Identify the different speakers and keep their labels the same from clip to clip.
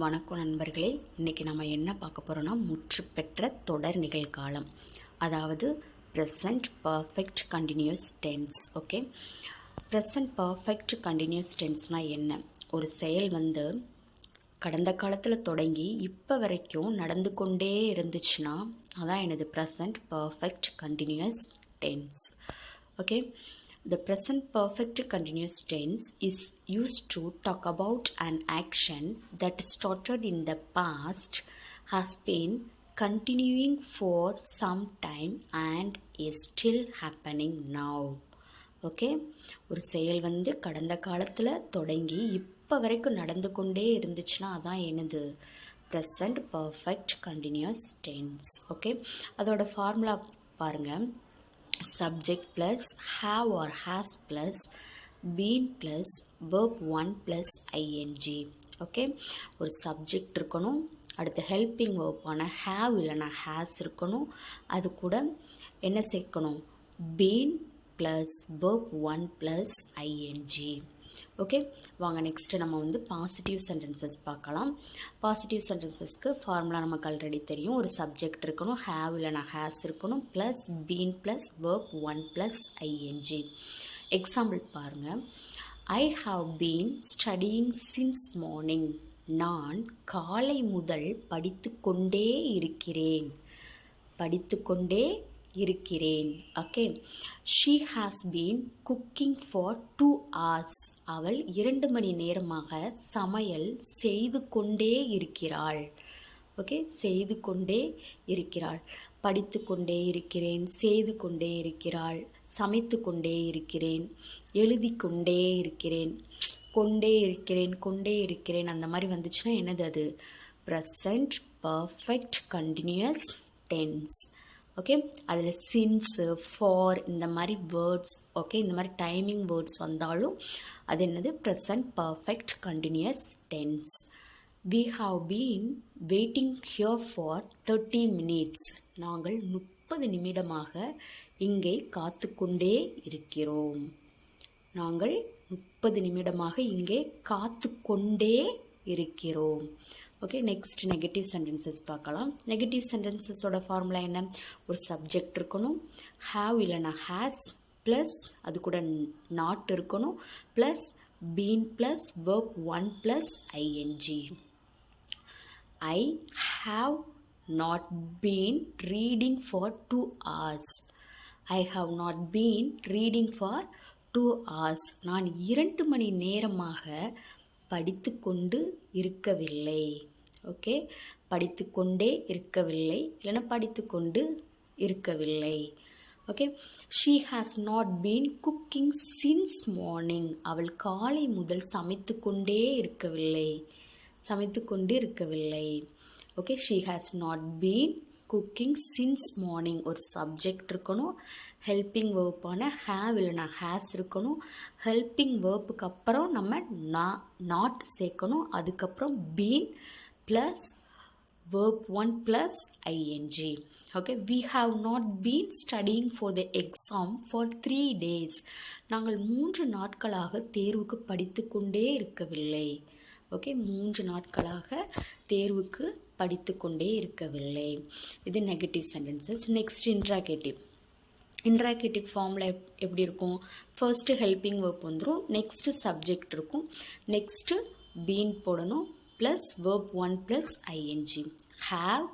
Speaker 1: வணக்கம் நண்பர்களே. இன்றைக்கி நம்ம என்ன பார்க்க போகிறோன்னா முற்று பெற்ற தொடர் நிகழ்காலம். அதாவது present perfect continuous tense okay present perfect continuous டென்ஸ்னால் என்ன? ஒரு செயல் வந்து கடந்த காலத்தில் தொடங்கி இப்போ வரைக்கும் நடந்து கொண்டே இருந்துச்சுன்னா அதான் எனது present perfect continuous tense okay the present perfect continuous tense is used to talk about an action that started in the past has been continuing for some time and is still happening now okay ஒரு செயல் வந்து கடந்த காலத்தில் தொடங்கி இப்போ வரைக்கும் நடந்து கொண்டே இருந்துச்சுன்னா அதான் என்னது present perfect continuous tense okay அதோட ஃபார்முலா பாருங்கள் subject plus have or has plus been plus verb one plus ING okay ஒரு சப்ஜெக்ட் இருக்கணும். அடுத்து ஹெல்பிங் வேர்ப்பான ஹேவ் இல்லைனா ஹேஸ் இருக்கணும். அது கூட என்ன சேர்க்கணும்? Been plus verb one plus ING okay வாங்க நெக்ஸ்ட்டு நம்ம வந்து பாசிட்டிவ் சென்டென்சஸ் பார்க்கலாம். பாசிட்டிவ் சென்டென்சஸ்க்கு ஃபார்முலா நமக்கு ஆல்ரெடி தெரியும். ஒரு சப்ஜெக்ட் இருக்கணும் ஹேவ் இல்லைனா ஹேஸ் இருக்கணும் plus been plus verb one plus ING example பாருங்கள் I have been studying since morning நான் காலை முதல் படித்து கொண்டே இருக்கிறேன். படித்து கொண்டே இருக்கிறேன். Okay she has been cooking for two hours அவள் இரண்டு மணி நேரமாக சமையல் செய்து கொண்டே இருக்கிறாள். ஓகே செய்து கொண்டே இருக்கிறாள். படித்து கொண்டே இருக்கிறேன் செய்து கொண்டே இருக்கிறாள் சமைத்து கொண்டே இருக்கிறேன் எழுதி கொண்டே இருக்கிறேன் கொண்டே இருக்கிறேன் கொண்டே இருக்கிறேன். அந்த மாதிரி வந்துச்சுன்னா என்னது அது? Present perfect continuous tense okay? அதில் சின்ஸு ஃபார் இந்த மாதிரி வேர்ட்ஸ் ஓகே? இந்த மாதிரி டைமிங் வேர்ட்ஸ் வந்தாலும் அது என்னது? Present perfect continuous tense we have been waiting here for thirty minutes நாங்கள் முப்பது நிமிடமாக இங்கே காத்து கொண்டே இருக்கிறோம். நாங்கள் முப்பது நிமிடமாக இங்கே காத்து கொண்டே இருக்கிறோம். ஓகே நெக்ஸ்ட் நெகட்டிவ் சென்டென்சஸ் பார்க்கலாம். நெகட்டிவ் சென்டென்சஸோட ஃபார்முலா என்ன? ஒரு சப்ஜெக்ட் இருக்கணும். ஹாவ் இல்லைனா ஹேஸ் ப்ளஸ் அது கூட நாட் இருக்கணும். Plus been plus verb one plus ING I have not been reading for two hours I have not been reading for two hours நான் இரண்டு மணி நேரமாக படித்து கொண்டு இருக்கவில்லை. ஓகே? படித்து கொண்டே இருக்கவில்லை. இல்லைன்னா படித்து கொண்டு இருக்கவில்லை. Okay? She has not been cooking since morning அவள் காலை முதல் சமைத்து கொண்டே இருக்கவில்லை. சமைத்து கொண்டு இருக்கவில்லை. Okay? She has not been cooking since morning ஒரு சப்ஜெக்ட் இருக்கணும். ஹெல்பிங் வேர்ப்பான ஹேவ் இல்லைனா ஹேஸ் இருக்கணும். ஹெல்பிங் வேர்ப்புக்கு அப்புறம் நம்ம நா நாட் சேர்க்கணும். அதுக்கப்புறம் been plus verb one plus ING okay we have not been studying for the exam for three days நாங்கள் மூன்று நாட்களாக தேர்வுக்கு படித்து கொண்டே இருக்கவில்லை. ஓகே மூன்று நாட்களாக தேர்வுக்கு படித்து கொண்டே இருக்கவில்லை. இது negative sentences next interrogative interrogative ஃபார்மில் எப் எப்படி இருக்கும்? ஃபர்ஸ்ட்டு ஹெல்பிங் ஒர்க் வந்துடும் நெக்ஸ்ட்டு சப்ஜெக்ட் இருக்கும். நெக்ஸ்ட்டு பீன் போடணும். Plus verb one plus ING have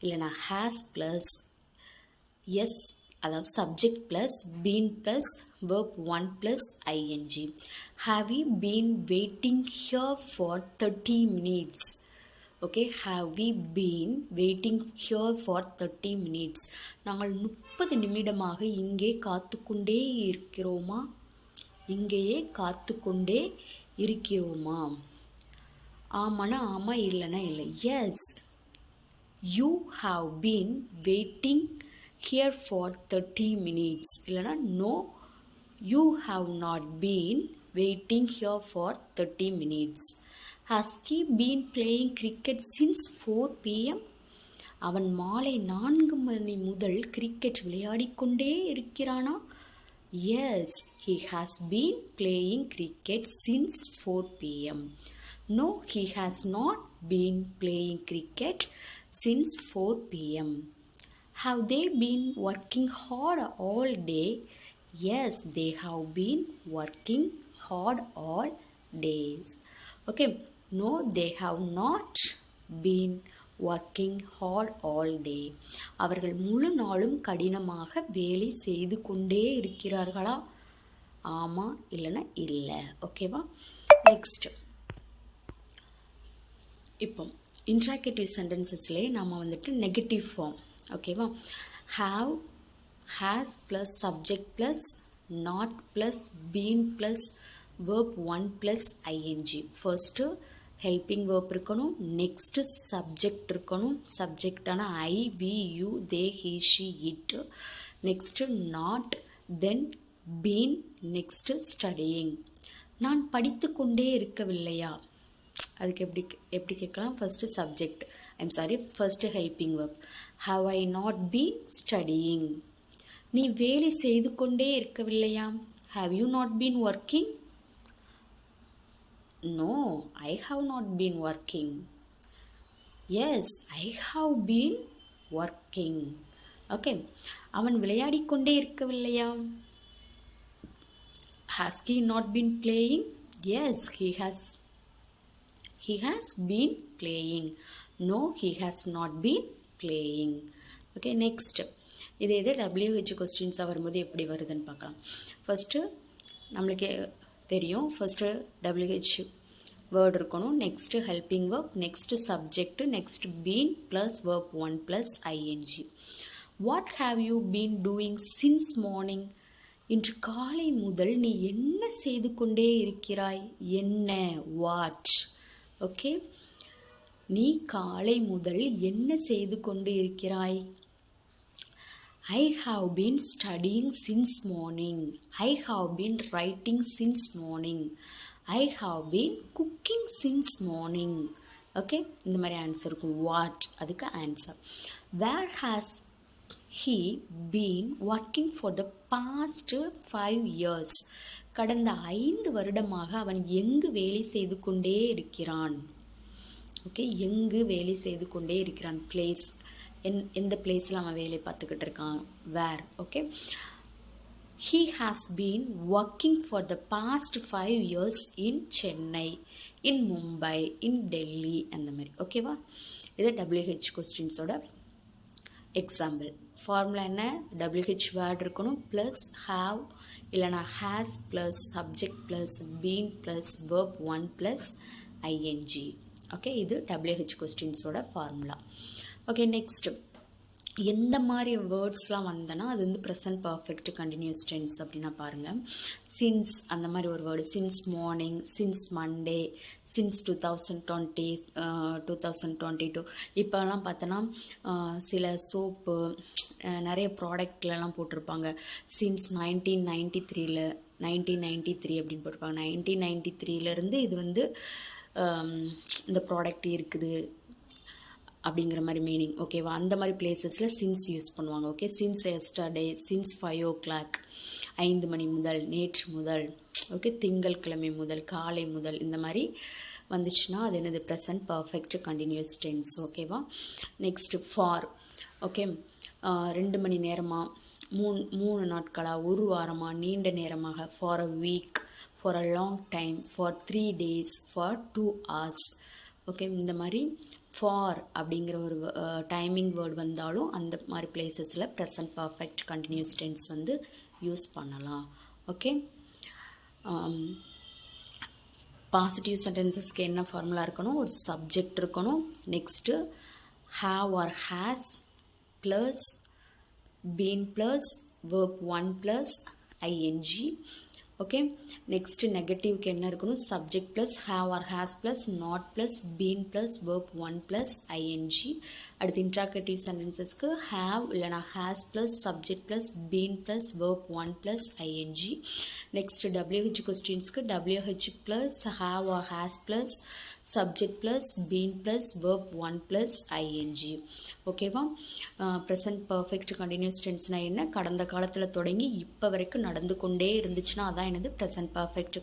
Speaker 1: இல்லைனா ஹேஸ் ப்ளஸ் எஸ் அதாவது subject plus been plus verb 1 plus ing. Have we been waiting here for 30 minutes? Okay have we been waiting here for thirty minutes நாங்கள் முப்பது நிமிடமாக இங்கே காத்து கொண்டே இருக்கிறோமா? இங்கேயே காத்து கொண்டே இருக்கிறோமா? ஆமாண்ணா ஆமாம் இல்லைன்னா இல்லை. Yes you have been waiting here for thirty minutes இல்லைனா no you have not been waiting here for thirty minutes has he been playing cricket since four PM அவன் மாலை நான்கு மணி முதல் கிரிக்கெட் விளையாடிக்கொண்டே இருக்கிறானா yes he has been playing cricket since four PM No, he has not been playing cricket since 4 pm. Have they been working hard all day? Yes, they have been working hard all days. Okay, no, they have not been working hard all day அவர்கள் முழு நாளும் கடினமாக வேலை செய்து கொண்டே இருக்கிறார்களா? ஆமாம் இல்லைன்னா இல்லை. ஓகேவா நெக்ஸ்ட் இப்போ இன்ட்ராகேட்டிவ் சென்டென்சஸ்லேயே நம்ம வந்துட்டு நெகட்டிவ் ஃபார்ம் ஓகேவா have has plus subject plus not plus been plus verb one plus ING first helping verb இருக்கணும். நெக்ஸ்ட்டு சப்ஜெக்ட் இருக்கணும். சப்ஜெக்டான I we you they he she it next not then been next studying நான் படித்து கொண்டே இருக்கவில்லையா? அதுக்கு எப்படி எப்படி கேட்கலாம்? First subject I'm sorry first helping work have I not been studying நீ வேலை செய்து கொண்டே இருக்கவில்லையா? Have you not been working no I have not been working yes I have been working okay அவன் விளையாடிக்கொண்டே இருக்கவில்லையா? Has he not been playing yes he has he has been playing no he has not been playing okay next இது இது WH கொஸ்டின்ஸாக வரும்போது எப்படி வருதுன்னு பார்க்கலாம். First நம்மளுக்கு தெரியும். ஃபஸ்ட்டு டபிள்யூஹெச் வேர்டு இருக்கணும். Next helping work next subject next been plus work one plus ING what have you been doing since morning இன்று காலை முதல் நீ என்ன செய்து கொண்டே இருக்கிறாய்? என்ன? வாட் ஓகே நீ காலை முதல் என்ன செய்து கொண்டு இருக்கிறாய்? I have been studying since morning I have been writing since morning I have been cooking since morning okay இந்த மாதிரி ஆன்சர் இருக்கும் வாட் அதுக்கு answer where has he been working for the past five years கடந்த ஐந்து வருடமாக அவன் எங்கு வேலை செய்து கொண்டே இருக்கிறான்? ஓகே எங்கு வேலை செய்து கொண்டே இருக்கிறான்? பிளேஸ் என் எந்த பிளேஸில் அவன் வேலை பார்த்துக்கிட்டு இருக்கான்? Where okay he has been working for the past five years in Chennai in Mumbai in Delhi அந்த மாதிரி. ஓகேவா இது டபிள்யூஹெச் கொஸ்டின்ஸோட எக்ஸாம்பிள் ஃபார்முலா என்ன? டபிள்யூஹெச் வேர்ட் இருக்கணும் ப்ளஸ் ஹாவ் இல்லைனா has plus subject plus been plus verb one plus ING okay இது WH கொஸ்டின்ஸோட ஃபார்முலா ஓகே நெக்ஸ்ட்டு எந்த மாதிரி வேர்ட்ஸ்லாம் வந்தனா அது வந்து ப்ரெசன்ட் பர்ஃபெக்ட் கண்டினியூஸ் டென்ஸ் அப்படின்னா பாருங்கள் சின்ஸ் அந்த மாதிரி ஒரு word since morning since Monday since two thousand twenty two thousand twenty two இப்போலாம் பார்த்தோன்னா uh, சில சோப்பு uh, நிறைய ப்ராடக்ட்லலாம் போட்டிருப்பாங்க. சின்ஸ் நைன்டீன் நைன்டி த்ரீல நைன்டீன் நைன்டி த்ரீ அப்படின்னு போட்டிருப்பாங்க. நைன்டீன் நைன்டி த்ரீலேருந்து இது வந்து um, இந்த ப்ராடக்ட் இருக்குது. அப்படிங்கிற மாதிரி மீனிங் ஓகேவா அந்த மாதிரி பிளேசஸில் சின்ஸ் யூஸ் பண்ணுவாங்க okay since yesterday since five o'clock ஐந்து மணி முதல் நேற்று முதல் ஓகே திங்கள் கிழமை முதல் காலை முதல் இந்த மாதிரி வந்துச்சுன்னா அது என்னது? ப்ரெசன்ட் பர்ஃபெக்ட் கண்டினியூஸ் டென்ஸ் ஓகேவா நெக்ஸ்ட்டு ஃபார் ஓகே ரெண்டு மணி நேரமாக மூணு மூணு நாட்களாக ஒரு வாரமாக நீண்ட நேரமாக? For a week for a long time for three days for two hours okay இந்த மாதிரி ஃபார் அப்படிங்கிற ஒரு டைமிங் வேர்டு வந்தாலும் அந்த மாதிரி பிளேசஸில் ப்ரெசன்ட் பர்ஃபெக்ட் கண்டினியூஸ் டென்ஸ் வந்து யூஸ் பண்ணலாம். ஓகே பாசிட்டிவ் சென்டென்சஸ்க்கு என்ன ஃபார்முலா இருக்கணும்? ஒரு சப்ஜெக்ட் இருக்கணும். Next have or has plus been plus verb one plus ING okay next நெகட்டிவ்க்கு என்ன இருக்கணும்? Subject plus have or has plus not plus been plus verb one plus ING அடுத்து interrogative சென்டென்சஸ்க்கு have இல்லைனா has plus subject plus been plus verb one plus ING next WH கொஸ்டின்ஸ்க்கு WH plus have or has plus subject plus been plus verb one plus ING ஓகேவா present perfect continuous டென்ஸ்னால் என்ன? கடந்த காலத்தில் தொடங்கி இப்போ வரைக்கும் நடந்து கொண்டே இருந்துச்சுன்னா அதான் என்னது? Present perfect